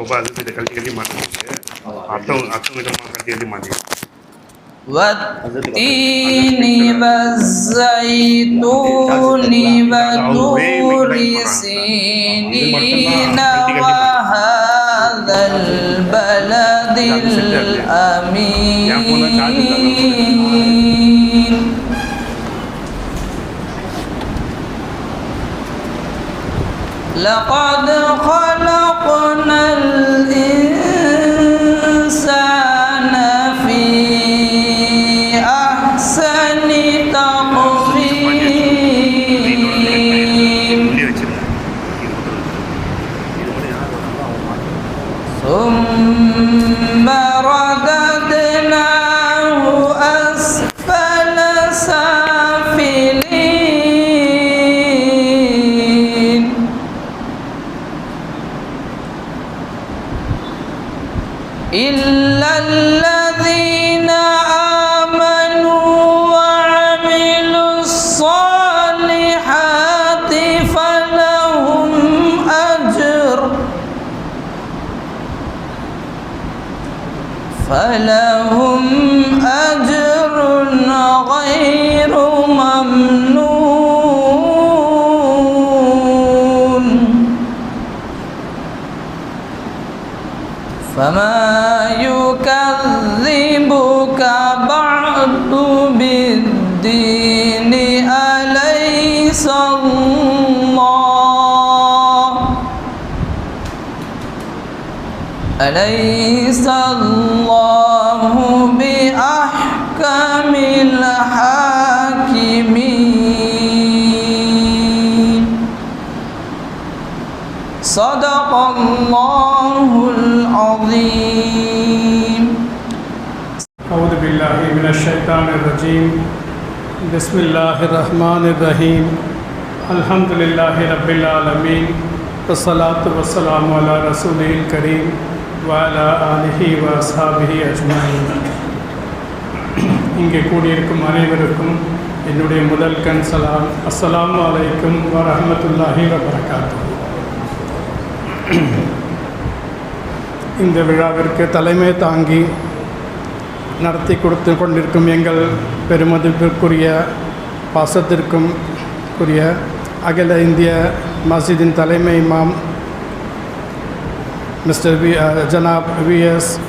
அப்பப்போ அது இதை கழட்டி கழட்டி மாட்டிக்கிட்டு அர்த்தம் அர்த்தம் விதமாக கழட்டி கழட்டி மாட்டிக்கிட்டு والتين والزيتون وطور سينين وهذا البلد الأمين لقد خلقنا الإنسان صدق الله العظيم أعوذ بالله من الشيطان الرجيم بسم الله الرحمن الرحيم الحمد لله رب العالمين والصلاة والسلام على رسوله الكريم وعلى آله وأصحابه أجمعين இங்கே கூடியிருக்கும் அனைவருக்கும் என்னுடைய முதல் கண் சலாம் அஸ்ஸலாமு அலைக்கும் வரஹ்மத்துல்லாஹி வபரகாத்துஹு இந்த விழாவிற்கு தலைமை தாங்கி நடத்தி கொடுத்து கொண்டிருக்கும் எங்கள் பெருமதிப்பிற்குரிய பாசத்திற்கும் உரிய அகில இந்திய மஸ்ஜிதின் தலைமை இமாம் மிஸ்டர் வி ஜனாப் விஎஸ்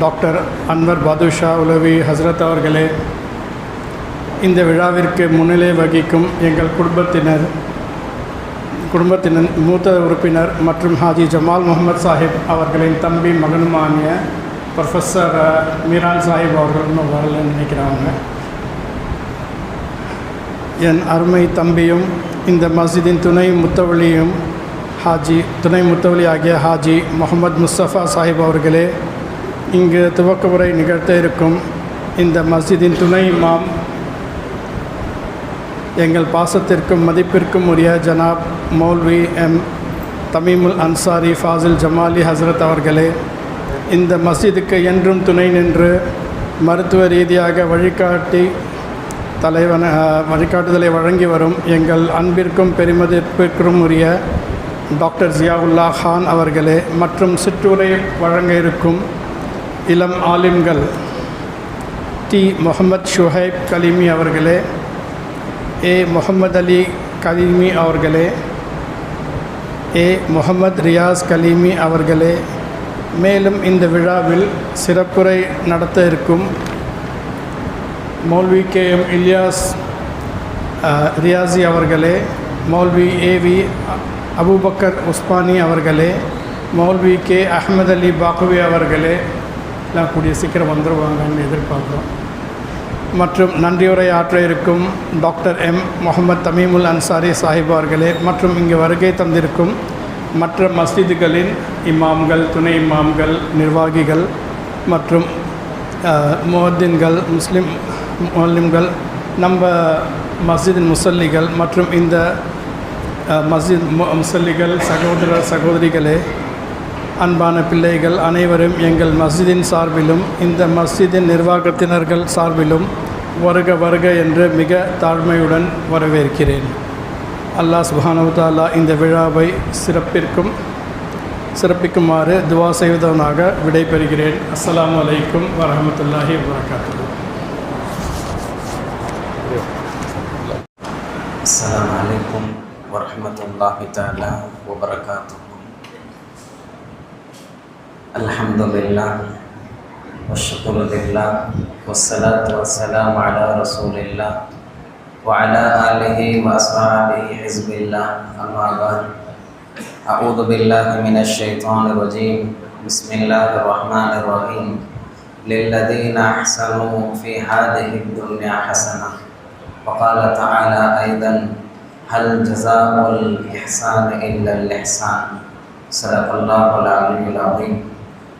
டாக்டர் அன்வர் பாதுஷா உலவி ஹஸ்ரத் அவர்களே இந்த விழாவிற்கு முன்னிலை வகிக்கும் எங்கள் குடும்பத்தினர் குடும்பத்தினர் மூத்த உறுப்பினர் மற்றும் ஹாஜி ஜமால் முகமது சாஹிப் அவர்களின் தம்பி மகனுமானிய ப்ரொஃபஸர் மீரான் சாஹிப் அவர்களும் வரல நினைக்கிறாங்க. என் அருமை தம்பியும் இந்த மஸ்ஜிதின் துணை முத்தவழியும் ஹாஜி துணை முத்தவழி ஆகிய ஹாஜி முகமது முஸ்தஃபா சாஹிப் அவர்களே இங்கு துவக்க உரை நிகழ்த்த இருக்கும் இந்த மஸ்ஜிதின் துணை இமாம் எங்கள் பாசத்திற்கும் மதிப்பிற்கும் உரிய ஜனாப் மௌல்வி எம். தமீமுல் அன்சாரி ஃபாசில் ஜமாலி ஹஸ்ரத் அவர்களே இந்த மஸ்ஜிதுக்கு என்றும் துணை நின்று மருத்துவ ரீதியாக வழிகாட்டி தலைவன வழிகாட்டுதலை வழங்கி வரும் எங்கள் அன்பிற்கும் பெருமதிப்பிற்கும் உரிய டாக்டர் ஜியாவுல்லா ஹான் அவர்களே மற்றும் சிற்றுரை வழங்க இருக்கும் இளம் ஆலிம்கள் டி. முகமது ஷுஹைப் கலிமி அவர்களே ஏ முகமது அலி கலீமி அவர்களே ஏ முகமது ரியாஸ் கலீமி அவர்களே மேலும் இந்த விழாவில் சிறப்புரை நடத்த இருக்கும் மௌல்வி கே எம் இலியாஸ் ரியாசி அவர்களே மௌல்வி ஏவி அபூபக்கர் உஸ்மானி அவர்களே மௌல்வி கே அஹமது அலி பாக்குவி அவர்களே எல்லாம் கூடிய சீக்கிரம் வந்துடுவாங்கன்னு எதிர்பார்க்குறோம். மற்றும் நன்றியுரை ஆற்ற இருக்கும் டாக்டர் எம் முகமது தமீமுல் அன்சாரி சாஹிப் அவர்களே மற்றும் இங்கு வருகை தந்திருக்கும் மற்ற மஸ்ஜிதுகளின் இமாம்கள் துணை இமாம்கள் நிர்வாகிகள் மற்றும் முஹத்தின்கள் முஸ்லீம் முஸ்லிம்கள் நம்ம மஸ்ஜிதின் முசல்லிகள் மற்றும் இந்த மஸ்ஜித் முசல்லிகள் சகோதர சகோதரிகளே அன்பான பிள்ளைகள் அனைவரும் எங்கள் மஸ்ஜிதின் சார்பிலும் இந்த மஸ்ஜிதின் நிர்வாகத்தினர்கள் சார்பிலும் வருக வருக என்று மிக தாழ்மையுடன் வரவேற்கிறேன். அல்லாஹ் சுபானவுதாலா இந்த விழாவை சிறப்பிற்கும் சிறப்பிக்குமாறு துவா செய்வதவனாக விடைபெறுகிறேன். அஸ்லாம் வலைக்கும் வரமத்துல்லாஹி வரகாத்து அஸ்லாம் வலைக்கும் வரமத்துல்லாஹி தாலா வபரகாத்து الحمد لله والشكر لله والصلاة والسلام على رسول الله وعلى آله وأصحابه حزب الله أما بعد أعوذ بالله من الشيطان الرجيم بسم الله الرحمن الرحيم للذين أحسنوا في هذه الدنيا حسنة وقال تعالى أيضا هل جزاء الإحسان إلا الإحسان؟ صدق الله العلي العظيم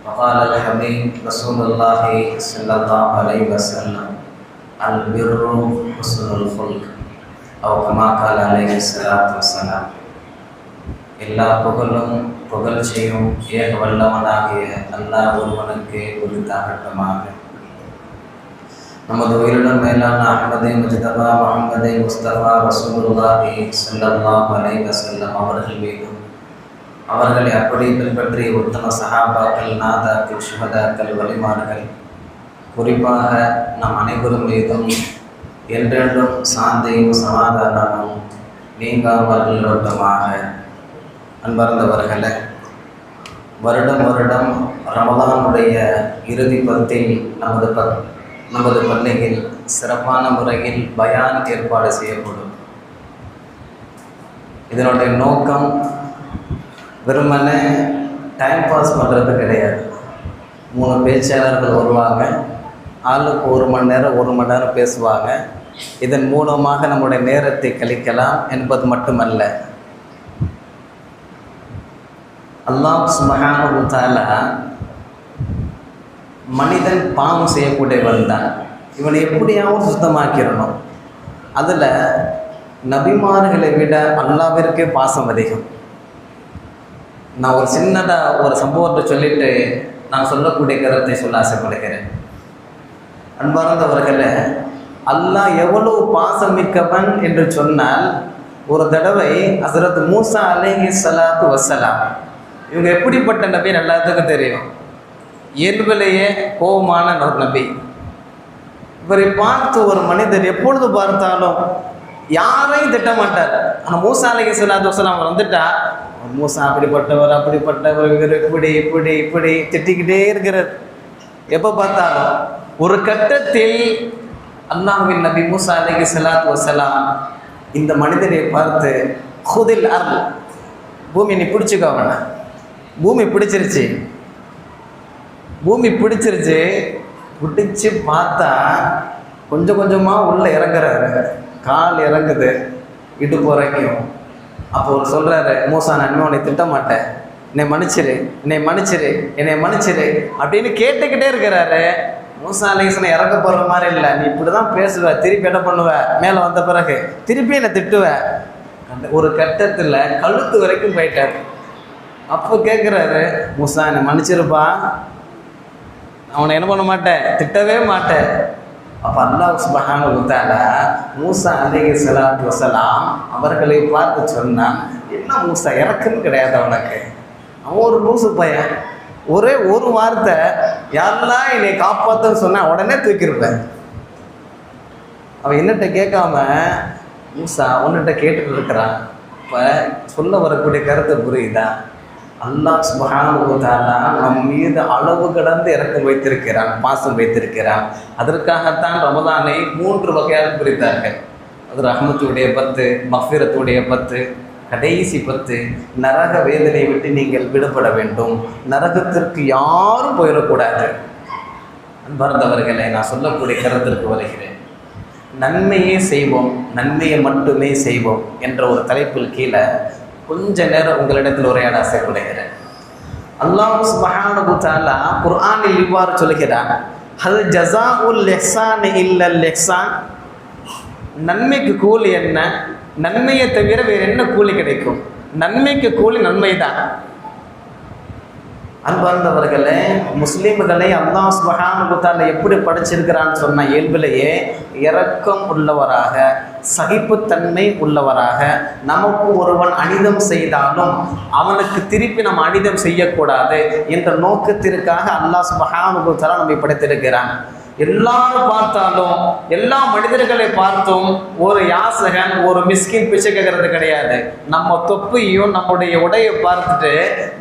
وقال الحبيب رسول الله صلى الله عليه وسلم البر حسن الخلق أو كما قال عليه الصلاة والسلام எல்லா புகழும் புகழ்ச்சியும் ஏக வல்லவனாகிய அல்லாஹ் ஒருவனுக்கு உரித்தாகட்டமாக நமது உயிருடன் மேலான அஹமதே முஜ்தபா முகமதே முஸ்தபா ரசூலுல்லாஹி ஸல்லல்லாஹு அலைஹி வஸல்லம் அவர்கள் மீதும் அவர்களை அப்படி பின்பற்றிய உத்தம சகாபாக்கள் நாதாக்கள் சுகதாக்கள் வலிமார்கள் குறிப்பாக நம் அனைவரும் மீதும் என்றென்றும் சாந்தியும் சமாதானமும் நீங்காமல் நிலவட்டமாக அன்பர்ந்தவர்களை வருடம் வருடம் ரமதானுடைய இறுதி பத்தில் நமது பத் நமது பள்ளியில் சிறப்பான முறையில் பயான் ஏற்பாடு செய்யப்படும். இதனுடைய நோக்கம் வெறுமனே டைம் பாஸ் பண்ணுறது கிடையாது. மூணு பேச்சாளர்கள் வருவாங்க. ஆளுக்கு ஒரு மணி நேரம் ஒரு மணி நேரம் பேசுவாங்க. இதன் மூலமாக நம்முடைய நேரத்தை கழிக்கலாம் என்பது மட்டுமல்ல. அல்லாஹ் சுமகானு தாலா மனிதன் பாவம் செய்யக்கூடியவன் தான். இவனை எப்படியாவது சுத்தமாக்கிடணும். அதில் நபிமார்களை விட அல்லாவிற்கே பாசம் அதிகம். நான் ஒரு சின்னதாக ஒரு சம்பவத்தை சொல்லிட்டு நான் சொல்லக்கூடிய கருத்தை சொல்ல ஆசைப்படுகிறேன். அன்பார்ந்தவர்களே அல்லாஹ் எவ்வளவு பாசமிக்கவன் என்று சொன்னால் ஒரு தடவை ஹசரத் மூசா அலேஹி சலாத்து வசலாம் இவங்க எப்படிப்பட்ட நபி எல்லாத்துக்கும் தெரியும். இயல்பிலேயே கோபமான ஒரு நபி. இவரை பார்த்து ஒரு மனிதர் எப்பொழுது பார்த்தாலும் யாரையும் திட்ட மாட்டார் ஆனால் மூசா அலைஹி சொல்லாத வசலாம் அவர் வந்துட்டா மூசா அப்படிப்பட்டவர் அப்படிப்பட்டவர் இவர் இப்படி இப்படி இப்படி திட்டிக்கிட்டே இருக்கிறார். எப்போ பார்த்தாலும் ஒரு கட்டத்தில் அல்லாஹின் நபி மூசா அலைஹி ஸலாத்து வசலாம் இந்த மனிதனை பார்த்து ஹுதில் அருள் பூமி நீ பிடிச்சிக்கோ அவனை. பூமி பிடிச்சிருச்சு. பூமி பிடிச்சிருச்சு பிடிச்சி பார்த்தா கொஞ்சம் கொஞ்சமாக உள்ளே இறங்குறாரு. கால் இறங்குது இடுப்பு வரைக்கும் அப்போ அவர் சொல்கிறாரு மூசா நான் இனிமே உன்னை திட்ட மாட்டேன் என்னை மன்னிச்சிரு என்னை மன்னிச்சிரு என்னை மன்னிச்சிரு அப்படின்னு கேட்டுக்கிட்டே இருக்கிறாரு. மூசா அலேசனை இறக்க போகிற மாதிரி இல்லை. நீ இப்படி தான் பேசுவ திருப்பி என்ன பண்ணுவ? மேலே வந்த பிறகு திருப்பி என்னை திட்டுவ. அந்த ஒரு கட்டத்தில் கழுத்து வரைக்கும் போயிட்டார். அப்போ கேட்குறாரு மூசா என்னை மன்னிச்சிருப்பா. அவனை என்ன பண்ண மாட்டேன்? திட்டவே மாட்டேன். அப்போ அல்லாஹ் சுபஹான உத்தால மூசா அலிஹி ஸலாத்து வசலாம் அவர்களை பார்த்து சொன்னான் என்ன மூசா இறக்குன்னு கிடையாது அவனுக்கு. அவன் ஒரு லூசு பையன். ஒரே ஒரு வார்த்தை யாரெல்லாம் என்னை காப்பாற்றுன்னு சொன்னால் உடனே தூக்கியிருப்பேன். அவன் என்னட்ட கேட்காம மூசா உன்னிட்ட கேட்டுட்டு இருக்கிறான். இப்போ சொல்ல வரக்கூடிய கருத்தை புரியுதா? அல்லாஹ் சுபஹானஹு நம் மீது அளவு கடந்து இறக்கம் வைத்திருக்கிறான் பாசம் வைத்திருக்கிறான். அதற்காகத்தான் ரமதானை மூன்று வகையாக பிரித்தார்கள். அது ரஹ்மத்துடைய பத்து மஃபிரத்துடைய பத்து கடைசி பத்து நரக வேதனை விட்டு நீங்கள் விடுபட வேண்டும். நரகத்திற்கு யாரும் போயிடக்கூடாது. அன்பார்ந்தவர்களை நான் சொல்லக்கூடிய கருத்திற்கு வருகிறேன். நன்மையே செய்வோம் நன்மையை மட்டுமே செய்வோம் என்ற ஒரு தலைப்பில் கீழே கொஞ்ச நேரம் உங்களிடத்தில் உரையாட ஆசைப்படுகிறேன். அல்லாஹ் சுப்ஹானஹு தஆலா குர்ஆனில் இவ்வாறு சொல்கிறான் ஹல் ஜஸாஉல் லெஹ்சான் இல்லல் லெஹ்சான் நன்மைக்கு கூலி என்ன? நன்மையை தவிர வேறு என்ன கூலி கிடைக்கும்? நன்மைக்கு கூலி நன்மை தான் அன்பார்ந்தவர்களே முஸ்லீம்களை அல்லாஹ் சுபஹானஹு தஆலா எப்படி படைச்சிருக்கிறான்னு சொன்ன இயல்பிலேயே இரக்கம் உள்ளவராக சகிப்புத்தன்மை உள்ளவராக. நமக்கு ஒருவன் அனிதம் செய்தாலும் அவனுக்கு திருப்பி நம்ம அனிதம் செய்யக்கூடாது என்ற நோக்கத்திற்காக அல்லாஹ் சுபஹானஹு நம்மை படைத்திருக்கிறான். எல்லாரும் பார்த்தாலும் எல்லா மனிதர்களை பார்த்தும் ஒரு யாசகன் ஒரு மிஸ்கின் பிச்சை கேட்கறது கிடையாது. நம்ம தொப்பையும் நம்முடைய உடையை பார்த்துட்டு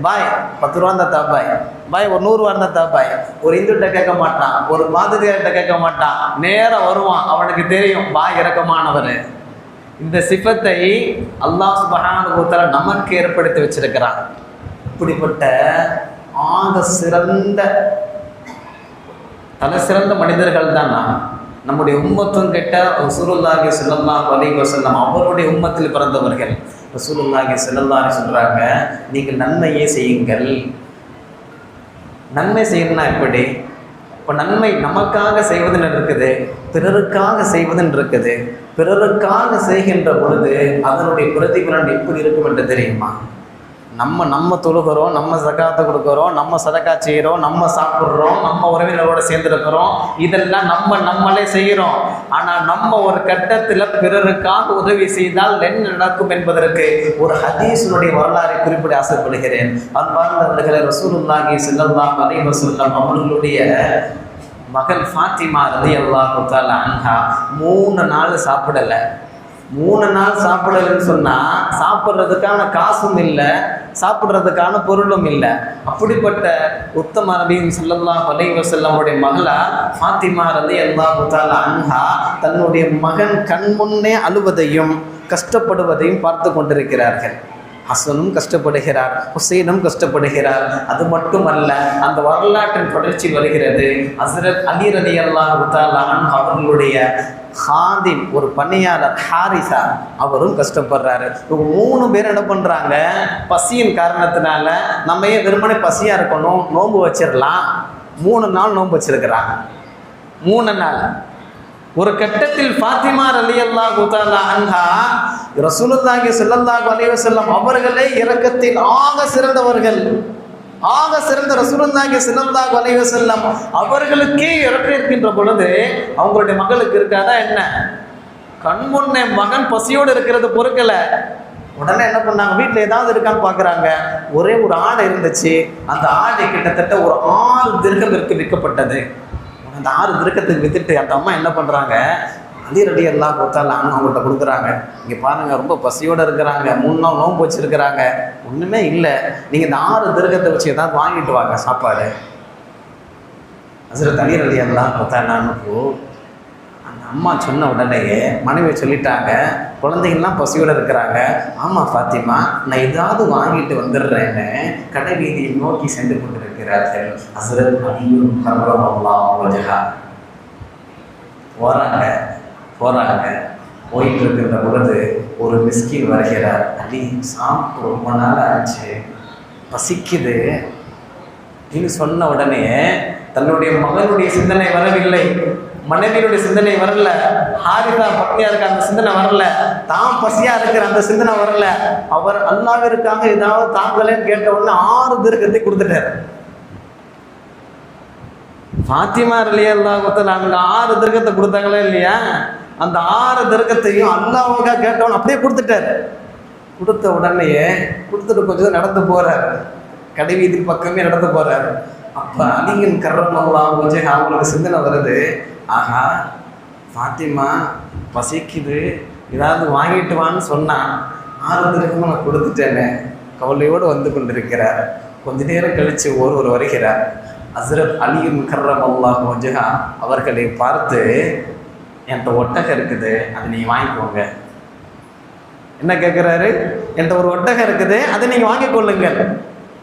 பாய் பத்து ரூபா இருந்தா தாப்பாய் பாய். ஒரு நூறுரூவா இருந்தா தாப்பாய் ஒரு இந்துட்ட கேட்க மாட்டான் ஒரு மாதிரியார்கிட்ட கேட்க மாட்டான். நேராக வருவான் அவனுக்கு தெரியும் பாய் இறக்கமானவர் இந்த சிப்பத்தை அல்லாஹ் சுபஹானஹு நமக்கு ஏற்படுத்தி வச்சிருக்கிறான். இப்படிப்பட்ட ஆக சிறந்த தலை சிறந்த மனிதர்கள் தான் நான் நம்முடைய உம்மத்தும் கெட்ட ரசூலுல்லாஹி செல்லல்லா அலைஹி வஸல்லம் அவருடைய உம்மத்தில் பிறந்தவர்கள். ரசூலுல்லாஹி ஸல்லல்லாஹு சொல்கிறாங்க நீங்கள் நன்மையே செய்யுங்கள். நன்மை செய்யணும்னா எப்படி? இப்போ நன்மை நமக்காக செய்வதுன்னு இருக்குது பிறருக்காக செய்வதுன்னு இருக்குது. பிறருக்காக செய்கின்ற பொழுது அதனுடைய பிரதிபலன் எப்படி இருக்கும் என்று தெரியுமா? நம்ம நம்ம தொழுகிறோம் நம்ம சகாத்தை கொடுக்குறோம் நம்ம சதக்கா செய்கிறோம் நம்ம சாப்பிட்றோம் நம்ம உறவினரோட சேர்ந்துருக்கிறோம். இதெல்லாம் நம்ம நம்மளே செய்கிறோம். ஆனால் நம்ம ஒரு கட்டத்தில் பிறருக்காக உதவி செய்தால் என்ன நடக்கும் என்பதற்கு ஒரு ஹதீஸினுடைய வரலாறை குறிப்பிட ஆசைப்படுகிறேன். அன்பார்ந்தவர்களை ரசூலுல்லாஹி ஸல்லல்லாஹு அலைஹி வஸல்லம் அவர்களுடைய மகள் ஃபாத்திமா ரதி அல்லாஹு அன்ஹா மூணு நாள் சாப்பிடலை. மூணு நாள் சாப்பிடலன்னு சொன்னால் சாப்பிட்றதுக்கான காசும் இல்லை சாப்பிட்றதுக்கான பொருளும் இல்லை. அப்படிப்பட்ட உத்தம நபியும் ஸல்லல்லாஹு அலைஹி வஸல்லமுடைய மகளா ஃபாத்திமா ரலி அல்லாஹு புத்தால அன்ஹா தன்னுடைய மகன் கண் முன்னே அழுவதையும் கஷ்டப்படுவதையும் பார்த்து கொண்டிருக்கிறார்கள். ஹசனும் கஷ்டப்படுகிறார் ஹுசைனும் கஷ்டப்படுகிறார். அது மட்டுமல்ல அந்த வரலாற்றின் தொடர்ச்சி வருகிறது. ஹசரத் அலி ரலி அல்லாஹு அவர்களுடைய ஹாதிம் ஒரு பணியாளர் ஹாரிசா அவரும் கஷ்டப்படுறாரு. இவங்க மூணு பேர் என்ன பண்ணுறாங்க பசியின் காரணத்தினால நம்ம ஏன் வெறுமனே பசியாக இருக்கணும்? நோன்பு வச்சிடலாம். மூணு நாள் நோன்பு வச்சிருக்கிறாங்க. மூணு நாள். ஒரு கட்டத்தில் ஃபாத்திமா ரலியல்லாஹு தஆலா அன்ஹா ரசூலுல்லாஹி ஸல்லல்லாஹு அலைஹி வஸல்லம் அவர்களே இரக்கத்தில் ஆக சிறந்தவர்கள். ஆக சிறந்த ரசுரந்தாகிய சிறந்தாக வலைவ செல்லம் அவர்களுக்கே இறக்கிருக்கின்ற பொழுது அவங்களுடைய மகளுக்கு இருக்காதா என்ன? கண் முன்னே மகன் பசியோடு இருக்கிறது பொறுக்கல. உடனே என்ன பண்ணாங்க? வீட்டில் ஏதாவது இருக்கான்னு பார்க்குறாங்க ஒரே ஒரு ஆடை இருந்துச்சு. அந்த ஆடை கிட்டத்தட்ட ஒரு ஆறு திருக்கத்திற்கு விற்கப்பட்டது. அந்த ஆறு திருக்கத்துக்கு வித்துட்டு அந்த அம்மா என்ன பண்ணுறாங்க அலி ரெடி எல்லாம் கொடுத்தாலான்னு அவங்கள்ட்ட கொடுக்குறாங்க. இங்கே பாருங்கள் ரொம்ப பசியோடு இருக்கிறாங்க. மூணு நாள் நோன்பு வச்சுருக்கிறாங்க. ஒன்றுமே இல்லை. நீங்கள் இந்த ஆறு திருகத்தை வச்சு ஏதாவது வாங்கிட்டு வாங்க சாப்பாடு. ஹசரத் அலி ரெடி எல்லாம் கொடுத்தாலான்னு அந்த அம்மா சொன்ன உடனேயே மனைவி சொல்லிட்டாங்க குழந்தைங்கள்லாம் பசியோடு இருக்கிறாங்க. ஆமாம் ஃபாத்திமா நான் ஏதாவது வாங்கிட்டு வந்துடுறேன்னு கடை வீதியை நோக்கி சென்று கொண்டிருக்கிறார்கள். ஹசரத் அலியும் கர்ரமல்லாஹு வஜஹா. போகிறாங்க போகிறாங்க போயிட்டு இருக்கிற பொழுது ஒரு மிஸ்கின் வருகிறார். அடி சாப்பிட்டு ரொம்ப நாள் ஆச்சு பசிக்குது. அப்படின்னு சொன்ன உடனே தன்னுடைய மகனுடைய சிந்தனை வரவில்லை. மனைவியுடைய சிந்தனை வரல. ஹாரிதா பத்னியா இருக்க அந்த சிந்தனை வரல. தான் பசியா இருக்கிற அந்த சிந்தனை வரல. அவர் அல்லாவிற்காக ஏதாவது தாங்களேன்னு கேட்ட உடனே ஆறு திருக்கத்தை கொடுத்துட்டார். பாத்திமா இல்லையா அல்லாஹத்தில் நாங்கள் ஆறு திருக்கத்தை கொடுத்தாங்களே இல்லையா? அந்த ஆறு தர்க்கத்தையும் அல்லாவுக்காக கேட்டவன் அப்படியே கொடுத்துட்டார். கொடுத்த உடனேயே கொடுத்துட்டு கொஞ்சம் நடந்து போறார். கடைவீதி பக்கமே நடந்து போறார். அப்போ அலிங்கன் கர்ரமெல்லாம் கொஞ்சம் அவங்களுக்கு சிந்தனை வருது. ஆஹா பாத்திமா பசிக்குது. ஏதாவது வாங்கிட்டு வான்னு சொன்னான் ஆறு தர்க்கமும் நான் கொடுத்துட்டேனே. கவலையோடு வந்து கொண்டிருக்கிறார். கொஞ்ச நேரம் கழித்து ஒருவர் வருகிறார். அசரத் அலியும் கர்ரம் அல்லாஹ் அவர்களை பார்த்து என்கிட்ட ஒட்டகம் இருக்குது அதை நீங்கள் வாங்கிக்கோங்க. என்ன கேட்குறாரு என்கிட்ட ஒரு ஒட்டகம் இருக்குது அதை நீங்கள் வாங்கிக் கொள்ளுங்கள்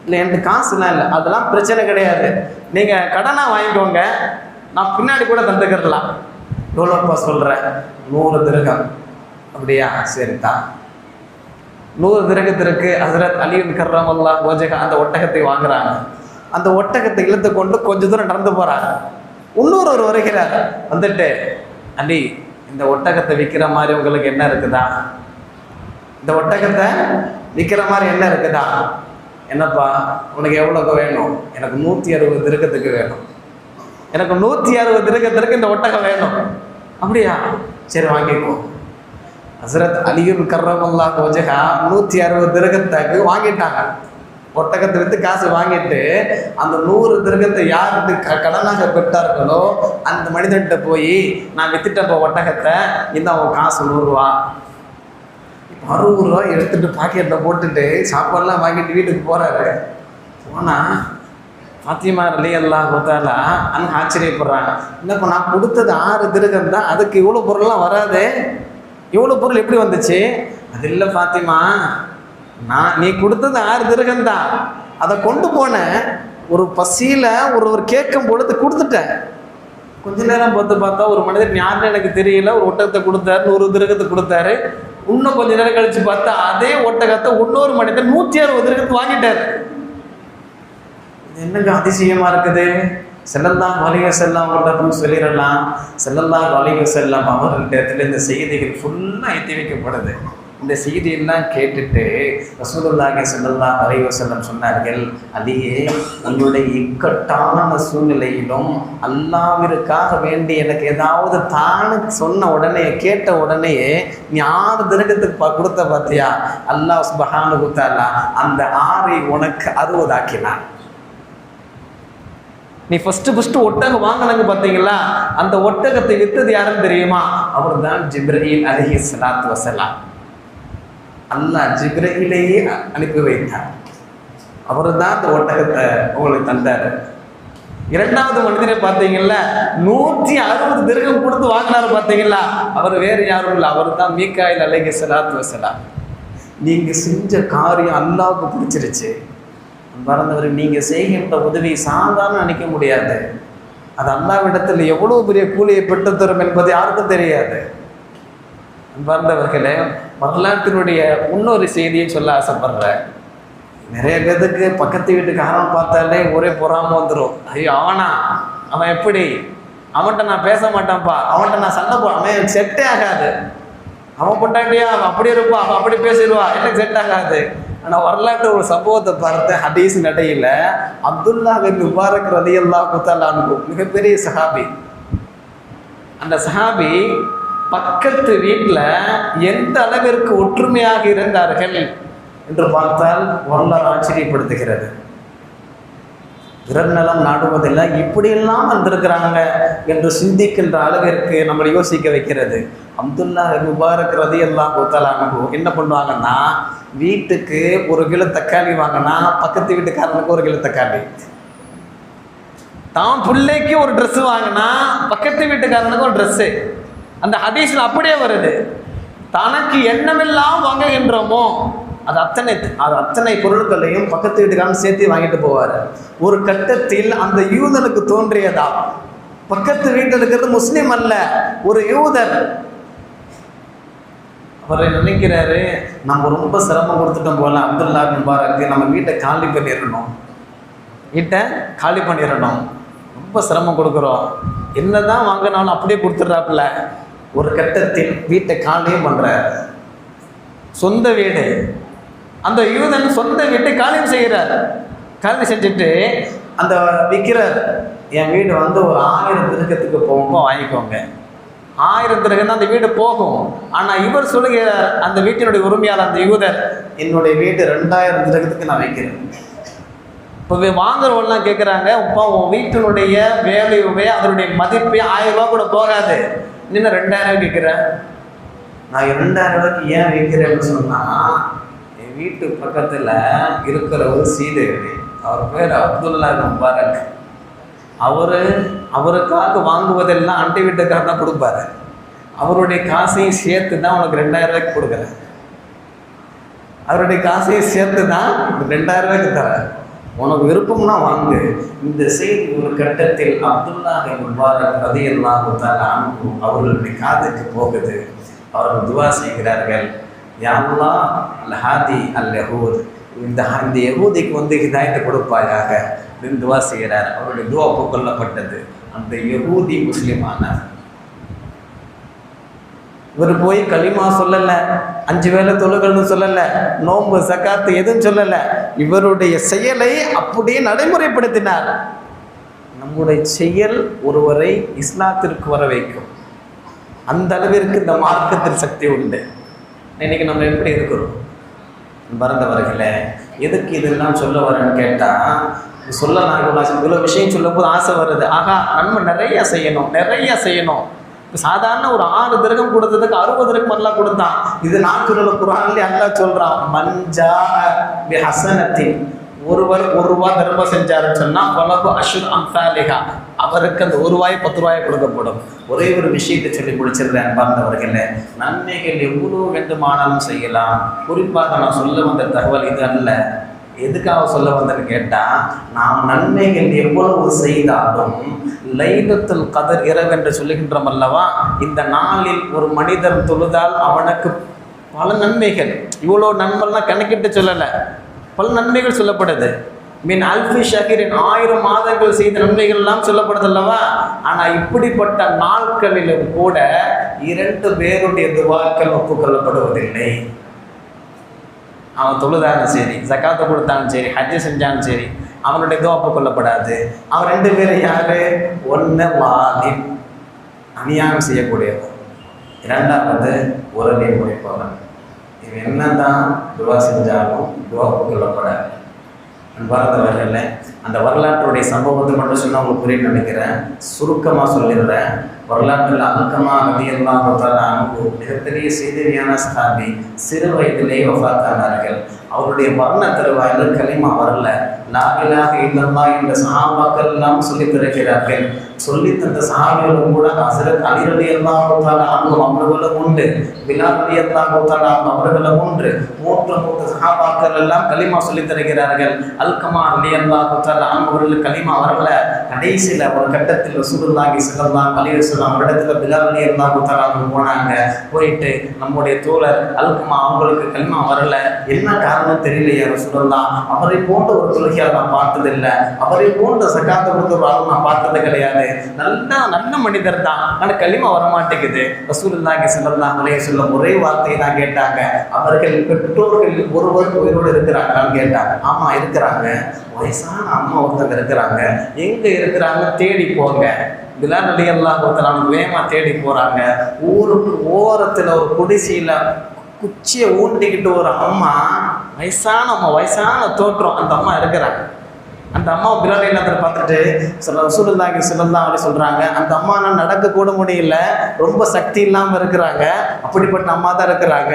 இல்லை என்கிட்ட காசுலாம் இல்லை. அதெல்லாம் பிரச்சனை கிடையாது. நீங்கள் கடனாக வாங்கிக்கோங்க. நான் பின்னாடி கூட தந்துக்கிறலாம் எவ்வளோப்பா சொல்கிறேன் நூறு திருகம். அப்படியா? சரிதான் நூறு திருகத்திற்கு ஹசரத் அலியின் கர்ரமல்லா கோஜகா அந்த ஒட்டகத்தை வாங்குறாங்க. அந்த ஒட்டகத்தை இழுத்து கொண்டு கொஞ்ச தூரம் நடந்து போகிறாங்க இன்னொரு ஒரு வருகிறார் வந்துட்டு அலி இந்த ஒட்டகத்தை விற்கிற மாதிரி உங்களுக்கு என்ன இருக்குதா? இந்த ஒட்டகத்தை விற்கிற மாதிரி என்ன இருக்குதா? என்னப்பா உனக்கு எவ்வளோக்கு வேணும்? எனக்கு நூற்றி அறுபது திருக்கத்துக்கு வேணும். எனக்கு நூற்றி அறுபது திருக்கத்திற்கு இந்த ஒட்டகம் வேணும். அப்படியா? சரி வாங்கிக்கோ. ஹசரத் அலியுல் கர்ரமல்லா கோஜகா நூற்றி அறுபது திருகத்துக்கு வாங்கிட்டாங்க. ஒட்டகத்தை காசு வாங்கிட்டு அந்த நூறு திருகத்தை யாருக்கு க கடனாக பெற்றார்களோ அந்த மனிதன்கிட்ட போய் நான் வித்துட்டப்போ ஒட்டகத்தை இந்த அவன் காசு நூறுரூவா அறுபது ரூபா எடுத்துட்டு பாக்கெட்டில் போட்டுட்டு சாப்பாடுலாம் வாங்கிட்டு வீட்டுக்கு போகிறாரு போனால் பாத்தியமா அலி அல்லாஹ் கொடுத்தாலா அங்கே ஆச்சரியப்படுறாங்க. என்னப்பா நான் கொடுத்தது ஆறு திருகம் தான் அதுக்கு இவ்வளோ பொருள்லாம் வராது? இவ்வளோ பொருள் எப்படி வந்துச்சு? அது இல்லை பாத்திமா நான் நீ கொடுத்தது ஆறு திருகம் தான் அதை கொண்டு போனேன் ஒரு பசியில் ஒருவர் கேட்கும் பொழுது கொடுத்துட்டேன். கொஞ்ச நேரம் பார்த்து பார்த்தா ஒரு மனிதர் யாருன்னு எனக்கு தெரியல. ஒரு ஒட்டகத்தை கொடுத்தாரு நூறு திருகத்தை கொடுத்தாரு. இன்னும் கொஞ்ச நேரம் கழிச்சு பார்த்தா அதே ஒட்டகத்தை இன்னொரு மனிதர் நூற்றி அறுபது திருகத்தை வாங்கிட்டாரு. என்னங்க அதிசயமா இருக்குது? செல்லந்தான் வலிக செல்லாம் அப்படின்னு சொல்லிடலாம். செல்லல்லாம் வலிக செல்லாம் அவர்களிடத்துல இந்த செய்திகள் ஃபுல்லாக எத்தி வைக்கப்படுது. இந்த செய்தியெல்லாம் கேட்டுட்டு ரசூலுல்லாஹி ஸல்லல்லாஹு அலைவசல்லம் சொன்னார்கள் அதையே உங்களுடைய இக்கட்டான சூழ்நிலையிலும் அல்லாவிற்காக வேண்டி எனக்கு ஏதாவது தானு சொன்ன உடனே கேட்ட உடனே நீ ஆறு திருடத்துக்கு கொடுத்த பார்த்தியா அல்லாஹ் சுபஹானு குத்தாலா அந்த ஆறை உனக்கு அறுபதாக்கினான் நீ ஃபஸ்ட்டு ஃபஸ்ட்டு ஒட்டகம் வாங்கினாங்க பார்த்தீங்களா அந்த ஒட்டகத்தை வித்தது யாருன்னு தெரியுமா? அவர் தான் ஜிப்ரஹீல் அலஹி சலாத் வசலாம் அல்லாஹ் ஜிப்ரையிலேயே அனுப்பி வைத்தார். அவர் தான் அந்த ஒட்டகத்தை உங்களுக்கு தந்தார். இரண்டாவது மனிதரை பார்த்தீங்கல்ல நூற்றி அறுபது திருகம் கொடுத்து வாங்கினார் பார்த்தீங்களா? அவர் வேறு யாரும் இல்லை அவர் தான் மீக்காயில் அலைகி சலாத்து வசலா நீங்கள் செஞ்ச காரியம் அல்லாவுக்கு பிடிச்சிருச்சு. பறந்தவர் நீங்கள் செய்கின்ற உதவியை சாதாரண நினைக்க முடியாது. அது அல்லாவிடத்தில் எவ்வளோ பெரிய கூலியை பெற்று தரும் என்பது யாருக்கும் தெரியாது. பறந்தவர்களே வரலாற்றினுடைய இன்னொரு செய்தியை சொல்ல ஆசைப்படுறேன். நிறைய பேத்துக்கு பக்கத்து வீட்டுக்காரன் பார்த்தாலே ஒரே பொறாம வந்துடும் ஐயோ அவனா? அவன் எப்படி? அவன்கிட்ட நான் பேச மாட்டேன்ப்பா. அவன்கிட்ட நான் சண்டை போ அவன் செட்டே ஆகாது. அவன் பொண்டாட்டியா? அவன் அப்படி இருப்பா. அவன் அப்படி பேசிடுவா. எனக்கு செட் ஆகாது. ஆனால் வரலாற்று ஒரு சம்பவத்தை பார்த்தேன் ஹதீஸ் நடையில் அப்துல்லா பின் முபாரக் ரதி அல்லா குத்தாலானு மிகப்பெரிய சஹாபி. அந்த சஹாபி பக்கத்து வீட்டில் எந்த அளவிற்கு ஒற்றுமையாக இருந்தார்கள் என்று பார்த்தால் வரலாறு ஆச்சரியப்படுத்துகிறது. பிறநலம் நாடுவதில்லை இப்படியெல்லாம் வந்திருக்கிறாங்க என்று சிந்திக்கின்ற அளவிற்கு நம்மளை யோசிக்க வைக்கிறது. அப்துல்லா முபாரக் ரதி எல்லாம் குத்தலானு என்ன பண்ணுவாங்கன்னா வீட்டுக்கு ஒரு கிலோ தக்காளி வாங்கினா பக்கத்து வீட்டுக்காரனுக்கு ஒரு கிலோ தக்காளி. தான் பிள்ளைக்கு ஒரு ட்ரெஸ்ஸு வாங்கினா பக்கத்து வீட்டுக்காரனுக்கு ஒரு ட்ரெஸ்ஸு அந்த ஹதீஸில் அப்படியே வருது. தனக்கு என்னமெல்லாம் வாங்குகின்றோமோ அது அத்தனை அது அத்தனை பொருட்களையும் பக்கத்து வீட்டுக்காரன் சேர்த்து வாங்கிட்டு போவார். ஒரு கட்டத்தில் அந்த யூதனுக்கு தோன்றியதா? பக்கத்து வீட்டில் இருக்கிறது முஸ்லீம் அல்ல ஒரு யூதர் அவரை நினைக்கிறாரு நம்ம ரொம்ப சிரமம் கொடுத்துட்டோம் போல அப்துல்லா முபாரக்கு நம்ம வீட்டை காலி பண்ணிடணும். வீட்டை காலி பண்ணிடணும். ரொம்ப சிரமம் கொடுக்குறோம். என்னதான் வாங்கினாலும் அப்படியே கொடுத்துட்றாப்புல. ஒரு கட்டத்தில் வீட்டை காலியும் பண்ணுறார் சொந்த வீடு. அந்த யூதன் சொந்த வீட்டை காலியம் செய்கிறார். காலி செஞ்சுட்டு அந்த விற்கிறார் என் வீடு வந்து ஒரு ஆயிரம் திருக்கத்துக்கு போகும்போ வாங்கிக்கோங்க. ஆயிரம் திருகம் அந்த வீடு போகும். ஆனால் இவர் சொல்லுகிறார் அந்த வீட்டினுடைய உரிமையாளர் அந்த யூதர் என்னுடைய வீடு ரெண்டாயிரம் திருகத்துக்கு நான் வைக்கிறேன். இப்போ வாங்குறவங்களாம் கேட்குறாங்க இப்போ உன் வீட்டினுடைய வேலையுமே அதனுடைய மதிப்பே ஆயிரம் ரூபா கூட போகாது. என்ன ரெண்டாயிரம் கேட்குற நான் இரண்டாயிரம் ரூபாய்க்கு ஏன் வைக்கிறேன்னு சொன்னால் என் வீட்டு பக்கத்தில் இருக்கிற ஒரு சீதேவி அவர் பேர் அப்துல்லா முபாரக். அவர் அவருக்காக வாங்குவதெல்லாம் அண்டை வீட்டுக்காக தான் கொடுப்பாரு. அவருடைய காசையும் சேர்த்து தான் உனக்கு ரெண்டாயிரம் ரூபாய்க்கு கொடுக்குறேன். அவருடைய காசையும் சேர்த்து தான் ரெண்டாயிரம் ரூபாய்க்கு தரேன். உனக்கு விருப்பம்னா வாங்கு. இந்த செய்தி ஒரு கட்டத்தில் அப்துல்லா முபாரக் ரதியல்லாஹு தஆலா அனுப்பும் அவர்களுடைய காதுக்கு போகுது. அவர்கள் துவா செய்கிறார்கள். யாருலா அல் ஹாதி அல் யஹூத். இந்த இந்த யகூதிக்கு வந்து ஹிதாயத்தை கொடுப்பாயாக. அப்படின்னு துவா செய்கிறார். அவருடைய துவா கொல்லப்பட்டது அந்த யகூதி முஸ்லிமானார். இவர் போய் களிமா சொல்லல அஞ்சு வேளை தொழுகள்னு சொல்லல நோன்பு சக்காத்து எதுவும் சொல்லல. இவருடைய செயலை அப்படியே நடைமுறைப்படுத்தினார். நம்முடைய செயல் ஒருவரை இஸ்லாத்திற்கு வர வைக்கும். அந்த அளவிற்கு இந்த மார்க்கத்தில் சக்தி உண்டு. இன்னைக்கு நம்ம எப்படி இருக்கிறோம்? பறந்தவர்களே எதுக்கு இதெல்லாம் சொல்ல வரேன்னு கேட்டால் சொல்லலாம் இவ்வளோ இவ்வளோ விஷயம் சொல்லும்போது ஆசை வருது. ஆகா நம்ம நிறைய செய்யணும் நிறைய செய்யணும். சாதாரண ஒரு ஆறு திரகம் கொடுத்ததுக்கு அறுபது திரகம் அல்லா கொடுத்தான். இது நாக்குறல குரான்ல அல்லா சொல்றான் மஞ்சா பி ஹசனத்தின் ஒருவர் ஒரு ரூபா தர்மம் செஞ்சாருன்னு சொன்னா பலகு அஷுர் அம்சாலிகா அவருக்கு அந்த ஒரு ரூபாய் பத்து ரூபாய் கொடுக்கப்படும். ஒரே ஒரு விஷயத்தை சொல்லி முடிச்சிருந்தேன் பார்த்தவர்களே நன்மைகள் எவ்வளோ வேண்டுமானாலும் செய்யலாம். குறிப்பாக நான் சொல்ல வந்த தகவல் இது அல்ல. எதுக்காக சொல்ல வந்தேன்னு கேட்டால் நாம் நன்மைகள் எவ்வளவு செய்தாலும் லைலத்தில் கதர் இரவு என்று சொல்லுகின்றோம் அல்லவா? இந்த நாளில் ஒரு மனிதன் தொழுதால் அவனுக்கு பல நன்மைகள். இவ்வளோ நன்மைலாம் கணக்கிட்டு சொல்லலை. பல நன்மைகள் சொல்லப்படுது. மீன் அல்ஃபி ஷகீரின் ஆயிரம் மாதங்கள் செய்த நன்மைகள் எல்லாம் சொல்லப்படுது அல்லவா? ஆனால் இப்படிப்பட்ட நாட்களிலும் கூட இரண்டு பேருடைய துவாக்கள் ஒப்புக்கொள்ளப்படுவதில்லை. அவன் தொழுதாலும் சரி ஜக்காத்தை கொடுத்தாலும் சரி ஹஜ்ஜு செஞ்சாலும் சரி அவனுடைய துவா ஒப்புக்கொள்ளப்படாது அவன் ரெண்டு பேரும் யாரு? ஒன்று வாலிம் அநியாயம் செய்யக்கூடியவன். இரண்டாவது உறவை முறைப்பவன் இவன் என்னதான் துவா செஞ்சாலும் துவாப்பு ஒப்புக்கொள்ளப்படாது வரதவர்கள் அந்த வரலாற்றுடைய சம்பவத்தை மட்டும் சொன்னால் உங்களுக்கு புரிய நினைக்கிறேன். சுருக்கமாக சொல்லிடுறேன். வரலாற்றில் அமுக்கமாக நதியெல்லாம் அனுபவம் மிகப்பெரிய செய்தியான ஸ்தாபி சிறு வயதிலேயே வஃபாத்தானார்கள் அவருடைய மரண தருவாயில் களிமா வரல. லாகிலாக இல்லல்லா என்ற சஹாபாக்கள் எல்லாம் சொல்லி தருகிறார்கள். சொல்லி தந்த சஹாபிகளும் கூட ஹசரத் அலிரலி எல்லாம் அவங்க அவர்களும் உண்டு. பிலால் அலி எல்லாம் அவர்களும் உண்டு. மூன்று மூன்று சஹாபாக்கள் எல்லாம் களிமா சொல்லி தருகிறார்கள். அல்கமா அலி எல்லாம் அவர்களுக்கு களிமா வரல கடைசியில் ஒரு கட்டத்தில் ரசூலுல்லாஹி ஸல்லல்லாஹு அலைஹி வஸல்லம் இடத்துல பிலால் அலி எல்லாம் போனாங்க. போயிட்டு நம்முடைய தோழர் அல்கமா அவங்களுக்கு களிமா வரல என்ன காரணம் தெரியலையா சொல்லலாம் அவரை போன்ற ஒரு தொழுகையால் நான் பார்த்ததில்லை. அவரை போன்ற சக்காத்த கொடுத்த ஒரு ஆள் நான் பார்த்தது கிடையாது. நல்லா நல்ல மனிதர் தான். ஆனால் களிமா வர மாட்டேங்குது ரசூலுல்லாஹி ஸல்லல்லாஹு அலைஹி வஸல்லம் ஒரே வார்த்தையை தான் கேட்டாங்க. அவர்கள் பெற்றோர்கள் ஒருவர் உயிரோடு இருக்கிறாங்களான்னு கேட்டாங்க. ஆமா இருக்கிறாங்க. வயசான அம்மா ஒருத்தங்க இருக்கிறாங்க. எங்க இருக்கிறாங்க? தேடி போங்க. பிலால் அலி அல்லாஹ் ஒருத்தர் வேகமா தேடி போறாங்க. ஊருக்கு ஓரத்துல ஒரு குடிசையில குச்சியை ஊண்டிக்கிட்டு ஒரு அம்மா வயசான அம்மா வயசான தோற்றம் அந்த அம்மா இருக்கிறாங்க. அந்த அம்மா பிலால் இல்லாத பார்த்துட்டு சொல்ல ரசூலுல்லாஹி ஸல்லல்லாஹு அலைஹி சொல்கிறாங்க அந்த அம்மானா நடக்க கூட முடியல ரொம்ப சக்தி இல்லாமல் இருக்கிறாங்க அப்படிப்பட்ட அம்மா தான் இருக்கிறாங்க.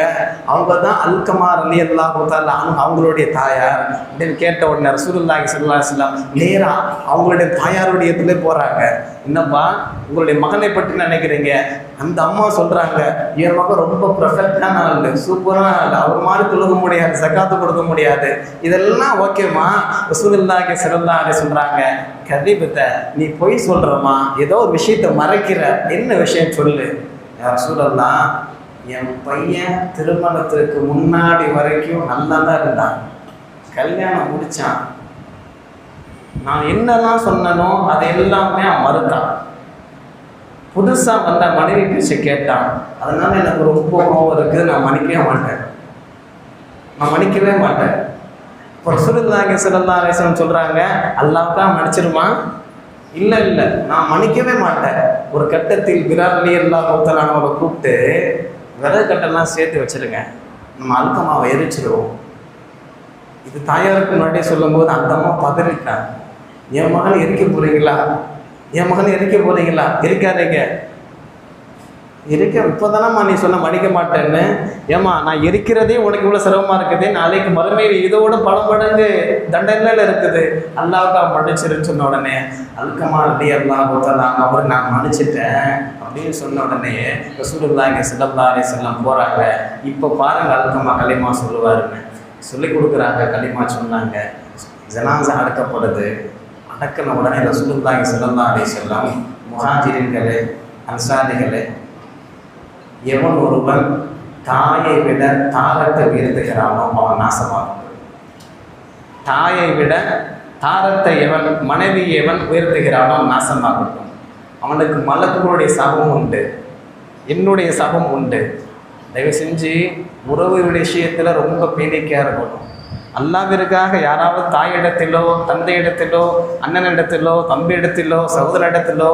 அவங்க தான் அல்கமார் அலி அல்லாஹு தஆலா அவங்களுடைய தாயார். அப்படின்னு கேட்ட உடனே ரசூலுல்லாஹி ஸல்லல்லாஹு அலைஹி வஸல்லம் நேரா அவங்களுடைய தாயாருடைய இடத்துல போகிறாங்க என்னப்பா உங்களுடைய மகனை பற்றி நினைக்கிறீங்க? அந்த அம்மா சொல்றாங்க என் மகன் ரொம்ப பர்ஃபெக்டான ஆள் சூப்பரான ஆள் அவர் மாதிரி தொழுக முடியாது சக்காத்து கொடுக்க முடியாது. இதெல்லாம் ஓகேம்மா ரசூலுல்லாஹி சிறந்தாங்க அலைஹி சொல்றாங்க கதிபத்த நீ பொய் சொல்றமா ஏதோ ஒரு விஷயத்தை மறைக்கிற. என்ன விஷயம் சொல்லு? யார் சொல்லலாம் என் பையன் திருமணத்திற்கு முன்னாடி வரைக்கும் நல்லா தான் இருந்தான். கல்யாணம் முடிச்சான். நான் என்னெல்லாம் சொன்னனோ அது எல்லாமே அவன் மறுத்தான். புதுசாக வந்த மனைவி பேச்சு கேட்டான் அதனால எனக்கு ரொம்ப கோபம் இருக்குது நான் மன்னிக்கவே மாட்டேன். நான் மன்னிக்கவே மாட்டேன். இப்போ சுருந்தாங்க சிறந்தா அலைஹி சொல்கிறாங்க அல்லாஹ்க்கா மன்னிச்சிருமா? இல்லை இல்லை நான் மன்னிக்கவே மாட்டேன். ஒரு கட்டத்தில் விராட்லி அலி அல்லா கூப்பிட்டு விறகு கட்டெல்லாம் சேர்த்து வச்சிருங்க. நம்ம அழுத்தமாக எரிச்சிருவோம். இது தாயாருக்கு முன்னாடியே சொல்லும்போது அந்த அம்மா பதறிட்டான் என் மகன் எரிக்க போகிறீங்களா என் மகன் எரிக்க போறீங்களா? எரிக்காதீங்க இருக்க இப்போதானம்மா நீ சொன்ன மடிக்க மாட்டேன்னு. ஏமா நான் எரிக்கிறதே உனக்கு இவ்வளோ சிரமமா இருக்குது. நாளைக்கு மறுமையில் இதோட பல மடங்கு தண்டனையில் இருக்குது. அல்லாவுக்கா மன்னிச்சிருன்னு சொன்ன உடனே அழுக்கமா அல்லி அல்லா போத்தலாம் அவர் நான் மன்னிச்சிட்டேன் அப்படின்னு சொன்ன உடனே ரசூலுல்லாஹி இங்கே அலைஹி செல்லம் போகிறாங்க இப்போ பாருங்க அல்கமா களிமா சொல்லுவாருன்னு. சொல்லி கொடுக்குறாங்க களிமா சொன்னாங்க. ஜனாசா அடக்கப்படுது. அடக்கின உடனே ரசூலுல்லாஹி ஸல்லல்லாஹு அலைஹி வஸல்லம் முஹாஜிரின்களே அன்சாரிகளே எவன் ஒருவன் தாயை விட தாரத்தை உயர்த்துகிறானோ அவன் நாசமாகும். தாயை விட தாரத்தை எவன் மனைவி எவன் உயர்த்துகிறானோ நாசமாகட்டும் அவனுக்கு மலக்குகளுடைய சபம் உண்டு. என்னுடைய சபம் உண்டு. தயவு செஞ்சு உறவு விஷயத்தில் ரொம்ப பேடிக்கையாக இருக்கணும். அல்லாவிற்காக யாராவது தாயிடத்திலோ தந்தையிடத்திலோ அண்ணனிடத்திலோ தம்பியிடத்திலோ சகோதரிடத்திலோ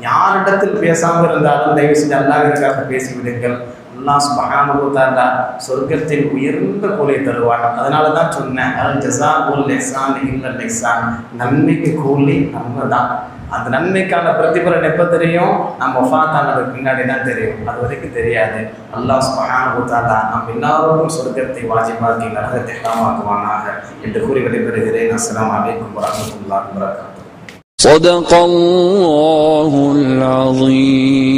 யாரிடத்தில் பேசாமல் இருந்தாலும் தயவு செஞ்சு அல்லாவிற்காக பேசிவிடுங்கள். அல்லாஹ் சுபஹானுத்தாண்டா சொர்க்கத்தில் உயர்ந்த கூலியை தருவான் அதனால தான் சொன்னேன் அல் ஜசா உல் லெஹ்சான் இல்லல் லெஹ்சான் நன்மைக்கு கூலி நம்ம தான் அந்த நன்மைக்கான பிரதிபலன் எப்போ தெரியும் நம்ம வஃபாத்தானதுக்கு பின்னாடி தான் தெரியும் அது வரைக்கும் தெரியாது அல்லாஹ் சுபஹானுத்தாண்டா நம் எல்லாருக்கும் சொர்க்கத்தை வாஜிபாக்கி நரகத்தை காமாக்குவானாக என்று கூறி விடைபெறுகிறேன் அஸ்ஸலாமு அலைக்கும் வரஹ்மத்துல்லாஹி வபரகாத்துஹு صدق الله العظيم